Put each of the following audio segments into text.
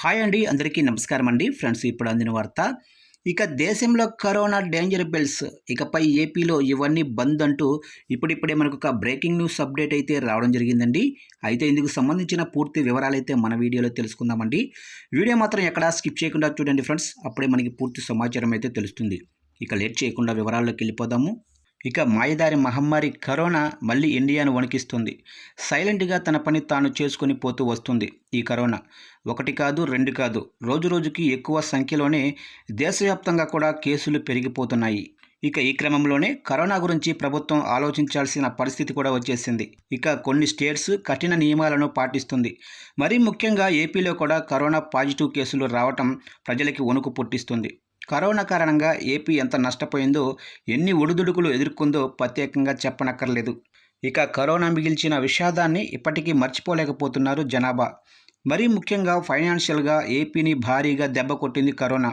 Hi అండి అందరికీ నమస్కారం అండి. ఫ్రెండ్స్ ఇప్పుడు అందిన వార్త. ఇక దేశంలో కరోనా డేంజర్ బెల్స్. ఇకపై ఏపీలో ఇవన్నీ బంద్ అంటూ ఇప్పుడిప్పుడే మనకు ఒక బ్రేకింగ్ న్యూస్ అప్డేట్ అయితే రావడం జరిగిందండి. అయితే ఇందుకు సంబంధించిన పూర్తి వివరాలు అయితే మన వీడియోలో తెలుసుకుందామండి. వీడియో మాత్రం ఎక్కడా స్కిప్ చేయకుండా చూడండి ఫ్రెండ్స్. అప్పుడే మనకి పూర్తి సమాచారం అయితే తెలుస్తుంది. ఇక లేట్ చేయకుండా వివరాల్లోకి వెళ్ళిపోదాము. ఇక మాయదారి మహమ్మారి కరోనా మళ్ళీ ఇండియాను వణికిస్తుంది. సైలెంట్గా తన పని తాను చేసుకొని పోతూ వస్తుంది ఈ కరోనా. ఒకటి కాదు రెండు కాదు రోజు రోజుకి ఎక్కువ సంఖ్యలోనే దేశవ్యాప్తంగా కూడా కేసులు పెరిగిపోతున్నాయి. ఇక ఈ క్రమంలోనే కరోనా గురించి ప్రభుత్వం ఆలోచించాల్సిన పరిస్థితి కూడా వచ్చేసింది. ఇక కొన్ని స్టేట్స్ కఠిన నియమాలను పాటిస్తుంది. మరీ ముఖ్యంగా ఏపీలో కూడా కరోనా పాజిటివ్ కేసులు రావటం ప్రజలకి వణుకు పుట్టిస్తుంది. కరోనా కారణంగా ఏపీ ఎంత నష్టపోయిందో ఎన్ని ఒడిదుడుకులు ఎదుర్కొందో ప్రత్యేకంగా చెప్పనక్కర్లేదు. ఇక కరోనా మిగిల్చిన విషాదాన్ని ఇప్పటికీ మర్చిపోలేకపోతున్నారు జనాభా. మరీ ముఖ్యంగా ఫైనాన్షియల్గా ఏపీని భారీగా దెబ్బ కొట్టింది కరోనా.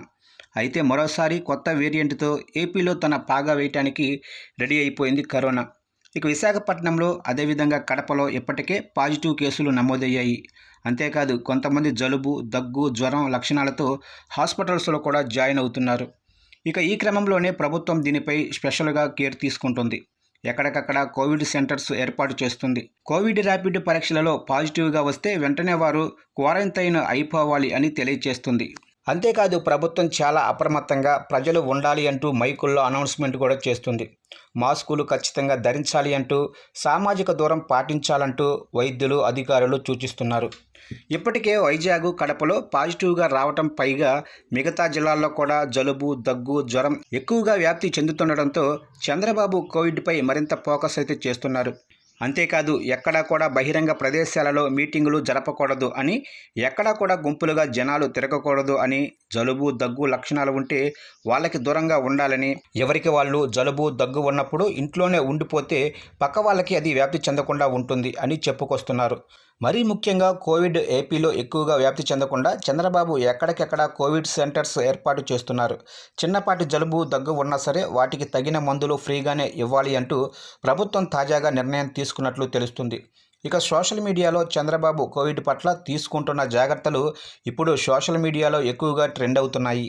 అయితే మరోసారి కొత్త వేరియంట్తో ఏపీలో తన పాగా వేయటానికి రెడీ అయిపోయింది కరోనా. ఇక విశాఖపట్నంలో అదేవిధంగా కడపలో ఇప్పటికే పాజిటివ్ కేసులు నమోదయ్యాయి. అంతేకాదు కొంతమంది జలుబు దగ్గు జ్వరం లక్షణాలతో హాస్పిటల్స్లో కూడా జాయిన్ అవుతున్నారు. ఇక ఈ క్రమంలోనే ప్రభుత్వం దీనిపై స్పెషల్గా కేర్ తీసుకుంటుంది. ఎక్కడికక్కడ కోవిడ్ సెంటర్స్ ఏర్పాటు చేస్తుంది. కోవిడ్ ర్యాపిడ్ పరీక్షలలో పాజిటివ్గా వస్తే వెంటనే వారు క్వారంటైన్ అయిపోవాలి అని తెలియజేస్తుంది అంతేకాదు ప్రభుత్వం చాలా అప్రమత్తంగా ప్రజలు ఉండాలి అంటూ మైకుల్లో అనౌన్స్మెంట్ కూడా చేస్తుంది. మాస్కులు ఖచ్చితంగా ధరించాలి అంటూ సామాజిక దూరం పాటించాలంటూ వైద్యులు అధికారులు సూచిస్తున్నారు. ఇప్పటికే వైజాగ్ కడపలో పాజిటివ్గా రావటం పైగా మిగతా జిల్లాల్లో కూడా జలుబు దగ్గు జ్వరం ఎక్కువగా వ్యాప్తి చెందుతుండటంతో చంద్రబాబు కోవిడ్పై మరింత ఫోకస్ అయితే చేస్తున్నారు. అంతేకాదు ఎక్కడా కూడా బహిరంగ ప్రదేశాలలో మీటింగులు జరపకూడదు అని ఎక్కడా కూడా గుంపులుగా జనాలు తిరగకూడదు అని జలుబు దగ్గు లక్షణాలు ఉంటే వాళ్ళకి దూరంగా ఉండాలని ఎవరికి వాళ్ళు జలుబు దగ్గు ఉన్నప్పుడు ఇంట్లోనే ఉండిపోతే పక్క వాళ్ళకి అది వ్యాప్తి చెందకుండా ఉంటుంది అని చెప్పుకొస్తున్నారు. మరీ ముఖ్యంగా కోవిడ్ ఏపీలో ఎక్కువగా వ్యాప్తి చెందకుండా చంద్రబాబు ఎక్కడికెక్కడ కోవిడ్ సెంటర్స్ ఏర్పాటు చేస్తున్నారు. చిన్నపాటి జలుబు దగ్గు ఉన్నా సరే వాటికి తగిన మందులు ఫ్రీగానే ఇవ్వాలి అంటూ ప్రభుత్వం తాజాగా నిర్ణయం తీసుకున్నట్లు తెలుస్తుంది. ఇక సోషల్ మీడియాలో చంద్రబాబు కోవిడ్ పట్ల తీసుకుంటున్న జాగ్రత్తలు ఇప్పుడు సోషల్ మీడియాలో ఎక్కువగా ట్రెండ్ అవుతున్నాయి.